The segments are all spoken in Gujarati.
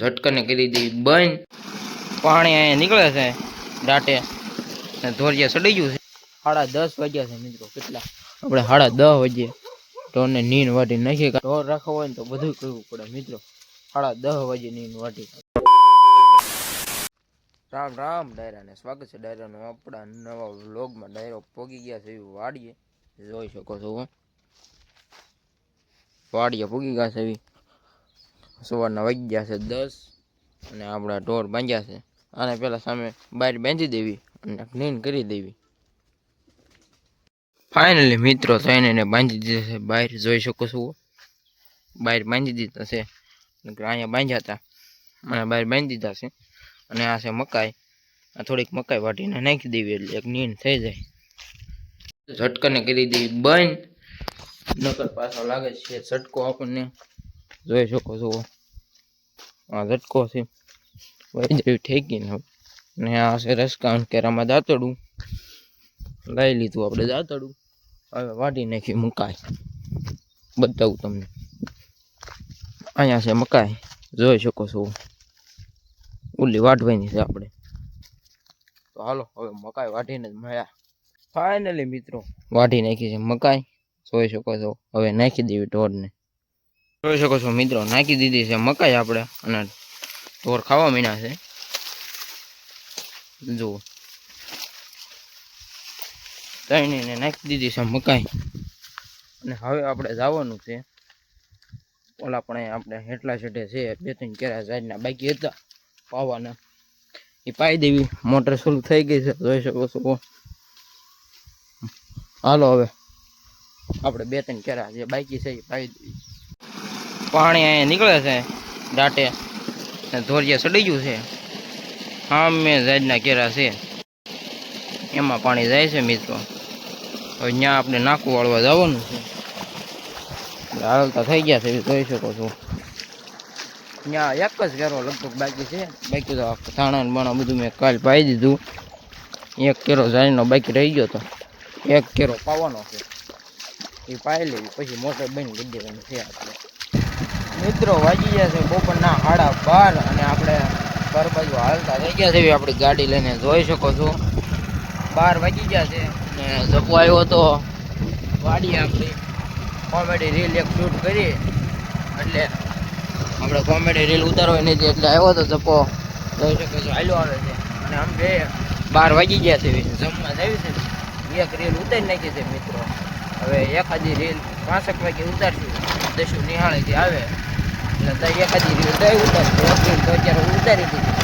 ઝટકાને કરી દીધી બંધ. પાણી અહીંયા નીકળે છે દાટે ધોરિયા સડી ગયું છે. સાડા દસ વાગ્યા છે મિત્રો, કેટલા? આપણે સાડા દસ વાગ્યે ઢોરને નીન વાટી નાખીએ. ઢોર રાખવો હોય ને તો બધું કરવું પડે મિત્રો. સાડા દસ વાગે નીન વાટી રામ રામ, ડાયરાને સ્વાગત છે. ડાયરાનો આપણા નવા વ્લોગમાં ડાયરો પોગી ગયા છે એવી વાડીએ. જોઈ શકો છો. વાડીએ પોગી ગયા છે એવી. સવારના વાગી ગયા છે દસ અને આપણા ઢોર બાંધ્યા છે. આને પેલા સામે બહાર બાંધી દેવી અને ક્લીન કરી દેવી. ફાઇનલી મિત્રો થઈને એને બાંધી દીધા છે. બહાર જોઈ શકો છો. બહાર બાંધી દીધા છે. અહીંયા બાંધ્યા હતા. મને બહાર બાંધી દીધા છે. અને આ છે મકાઈ. આ થોડીક મકાઈ વાટીને નાખી દેવી એટલે એક નીન થઈ જાય. ઝટકાને કરી દેવી બંધ. નકર પાછો લાગે છે. ઝટકો આપણને. જોઈ શકો છો. આ લટકો છે. વહી જેવી ઠેકીને હવે. ને આ છે રસકાઉન કેરામાં દાંતડું. લઈ લીધું આપણે દાંતડું. હવે વાટી નાખી મુકાય બતાવું તમને. અહીંયા છે મકાઈ. જોઈ શકો છો. ઉલી વાટવાની છે આપણે. તો હાલો હવે મકાઈ વાટીને જ મળ્યા. ફાઇનલી મિત્રો વાટી નાખી છે મકાઈ. જોઈ શકો છો. હવે નાખી દેવી ઢોરને. જોઈ શકો છો મિત્રો, નાખી દીધી છે મકાઈ આપણે અને ઢોર ખાવા મીના છે. જુઓ. તણીને નાખી દીધી છે મકાઈ. અને હવે આપણે જવાનું છે. ઓલા પણ આપણે હેટલા છેટે છે, બે ત્રણ કેરા સાઈડના બાકી હતા પાવાના. એ પાઈ દેવી, મોટર શરૂ થઈ ગઈ છે, જોઈ શકો છો. હાલો હવે, આપણે બે ત્રણ કેરા જે બાકી છે એ પાઈ દેવી. પાણી અહીંયા નીકળે છે દાંટે ધોરિયા સડી ગયું છે. સામે જાજના કેરા છે. એમાં પાણી જાય છે મિત્રો. હવે ત્યાં આપણે નાકું વાળવા જવાનું છે. હાલતા થઈ ગયા છે જોઈ શકો છો. ત્યાં એક જ કેરો લગભગ બાકી છે. બાકી તો ને બાણા બધું મેં કાલ પાઈ દીધું. એક કેરો જાણીનો બાકી રહી ગયો તો. એક કેરો પાવાનો છે. એ પાઈ લેવી, પછી મોટર બંધ કરી દેવાની છે. આપણે મિત્રો વાગી ગયા છે બપોરના સાડા બાર અને આપણે ઘર બાજુ હાલતા થઈ ગયા છે. આપણી ગાડી લઈને જોઈ શકો છો. બાર વાગી ગયા છે અને જપો આવ્યો તો વાડી આપણી કોમેડી રીલ એક શૂટ કરી. એટલે આપણે કોમેડી રીલ ઉતારવા નથી એટલે આવ્યો તો જપો જોઈ શકો છો, હાલ્યો આવે છે. અને આમ બે બાર વાગી ગયા છે. જમવા જાવી છે. એક રીલ ઉતારી નાખી છે મિત્રો. હવે એકાદી રીલ પાંસઠ વાગે ઉતારશું. દસુ નિહાળેથી આવે. એટલે તો એખાદી રીલ તો ઉતારશું તો અત્યારે ઉતારી દીધી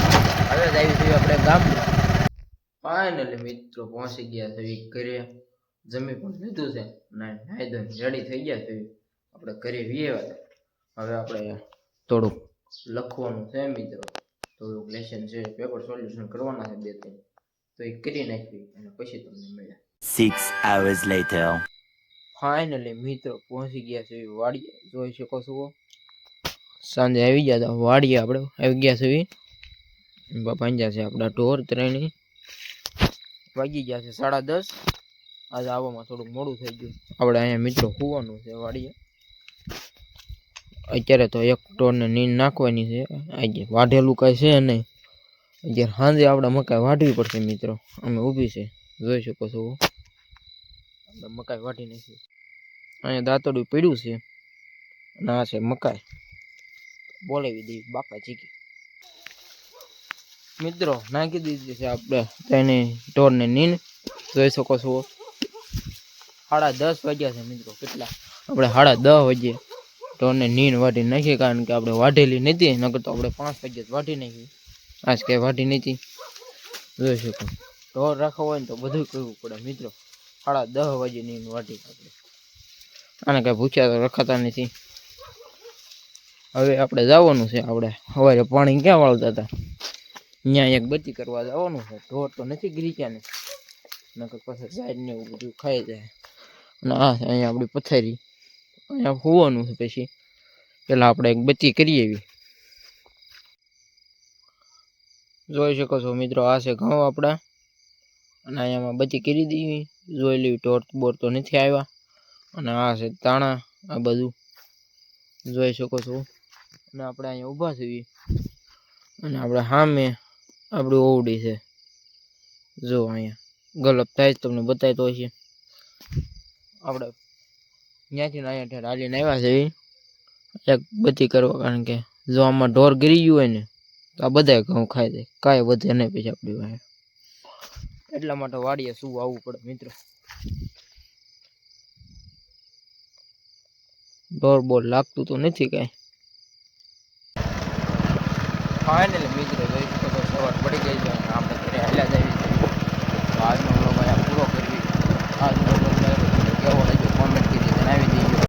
હવે જ આવી થયું આપણે ગામમાં. ફાઇનલી મિત્રો પહોંચી ગયા છે ઘરે. જમી પણ લીધું છે. નાયદો નાઈ રેડી થઈ ગયા છે આપણે ઘરે વીએવા હવે આપણે થોડુંક લખવાનું છે મિત્રો. થોડુંક લેશન છે પેપર સોલ્યુશન કરવાના છે બે ત્રણ તો એ કરી નાખવી અને પછી તમને મળ્યા Six hours later. ફાઇનલી મિત્રો પહોંચી ગયા છે વાડીએ. જોઈ શકો છો. સાંજે આવી ગયા હતા. વાડીએ આપણે આવી ગયા છે પાંજ્યા છે આપણા ઢોર ત્રણેય. વાગી ગયા છે સાડા દસ. આજે આવવામાં થોડુંક મોડું થઈ ગયું. આપણે અહીંયા મિત્રો હોવાનું છે વાડીએ. અત્યારે તો એક ઢોરને નીંદ નાખવાની છે. આજે વાઢેલું કાંઈ છે નહીં. અત્યારે સાંજે આપણે મકાઈ વાઢવી પડશે મિત્રો. અમે ઊભી છે. જોઈ શકો છો. મકાઈ વાટી નાખી. અહીંયા દાંતડું પીડ્યું છે. ના છે મકાઈ. બોલાવી દઈએ બાપા ચીકી. મિત્રો, નાખી દીધી છે આપણે તેને ઢોરને નીન જોઈ શકો છો. સાડા દસ વાગ્યા છે મિત્રો, કેટલા? આપણે સાડા દસ વાગે ઢોરને નીન વાટી નાખી, કારણ કે આપણે વાઢેલી નથી નકર તો આપણે પાંચ વાગ્યા વાટી નાખી. આજ કઈ વાટી નથી જોઈ શકો. ઢોર રાખવો હોય ને તો બધું કરવું પડે, મિત્રો. સાડા દસ વાગે નીન વાટી આપણે આને કઈ ભૂખ્યા તો રખાતા નથી. હવે આપણે જવાનું છે આપણે. સવારે પાણી ક્યાં વાળતા હતા? ત્યાં એક બચી કરવા જવાનું છે. ઢોર તો નથી ગીરીક્યા ને નકર પછી સાઈડ ને એવું બધું ખાઈ જાય. અને આ અહીંયા આપણી પથારી. અહીંયા હોવાનું છે પછી. પેલા આપણે એક બચી કરીએ એવી. જોઈ શકો છો મિત્રો, આ છે ઘઉં આપણા. અને અહીંયામાં બચી કરી દીધી. જોઈ લેવી ટોર્ચ બોર તો નથી આવ્યા. અને આ છે તાણા, આ બધું. જોઈ શકો છો. અને આપણે અહીંયા ઊભા છીએ. અને આપણે સામે આપણી ઓવડી છે. જો અહીંયા, ગલપ થાય જ તમને બતાવતો હશે આપણે ત્યાંથી અહીંયા ઠેર હાલીને આવ્યા છે. એક બધી કરવા, કારણ કે જો આમાં ઢોર ગીરી ગયું હોય ને, તો આ બધાય ઘઉં ખાઈ જાય કાંઈ વધે નહીં પછી આપણી પાસે. એટલા માટે વાડીએ શું આવવું પડે મિત્રો? ઢોર બોર લાગતું તો નથી કાંઈ. ફાઇનલી મિત્રો, જોઈ શકો છો, સવાર પડી ગઈ છે અને આપણે ઘરે હાલ્યા જઈએ છીએ. તો આજનો વ્લોગ અહીંયા પૂરો કરવી આજનો વ્લોગ કેવો લાગ્યો કોમેન્ટ કરી જણાવી દેજો.